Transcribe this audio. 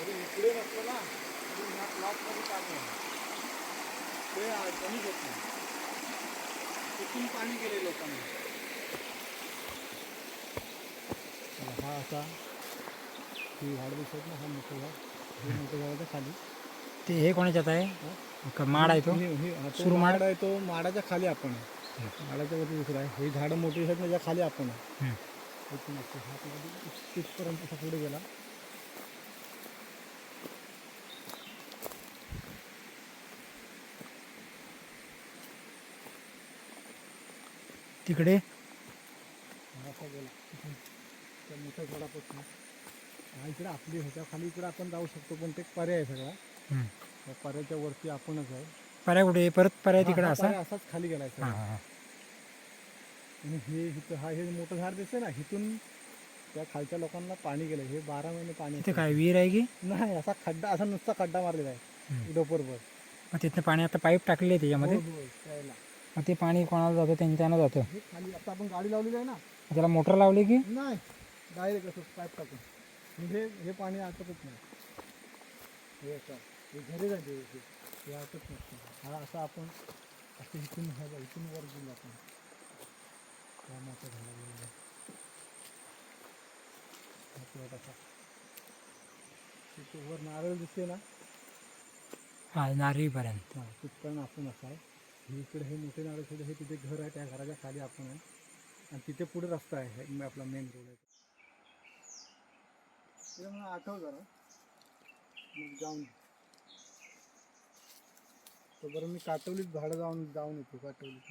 इकडे नसतं ना. तरी ह्या प्लॉटमध्ये पाणी आहे? ते अडचणीच होत नाही. तिथून पाणी गेले लोकांना हा असा ही झाड दिसत ना हा मोठं झाड. हे मोठं झाडाच्या खाली. ते हे कोणाच्यात आहे? का माड आहे तो? हे- हे- हा तो सुरमाड? माड? आहे तो माडाच्या खाली आपण आहे. माडाच्या वरती दुसरा आहे. हे झाडं मोठी आहेत त्याच्याखाली आपण आहे. हा तिथपर्यंत पुढे गेला. तिकडे हा इकडे आपली ह्याच्या खाली इकडे आपण जाऊ शकतो पण ते पर्याय आहे सगळा हम्म. त्या पर्यायाच्या वरती आपणच आहे पर्याय कुठे परत पर्याय तिकडे हा असा पर्याय असाच खाली गेलाय हा, सगळा. हा, हा. आणि हे इथं हा हे मोठं झाड दिसतंय ना इथून त्या खालच्या लोकांना पाणी गेलं हे बारा महिने पाणी तिथे. काय विहीर आहे की नाही असा खड्डा असा नुसता खड्डा मारलेला आहे हम्म. डोपरभर मग तिथनं पाणी आता पाईप टाकले त्याच्यामध्ये हो, हो, प्यायला. मग ते पाणी कोणाला जातं? त्यांच्यानं जातं. हे खाली आता आपण गाडी लावलेली आहे ना. त्याला मोटर लावली की? नाही. डायरेक्ट असं पाईप टाकून. म्हणजे हे पाणी आटतच नाही. हे असं हे घरी जाते हे हे आटत नसतं हा असं आपण असं इथून इथून वर गेलो आपण. plot असा. तिथे वर नारळ दिसते ना हा नारळीपर्यंत. हा तिथपर्यंत आपण असं आहे. हे इकडे हे मोठे नारळ हे तिथे घर आहे त्या घराच्या खाली आपण आहे. आणि तिथे पुढे रस्ता आहे आपला मेन रोड आहे. ते मला आठव जरा. मग जाऊन तर बरं मी काटवलीत भाडं जाऊन जाऊन येतो काटवलीत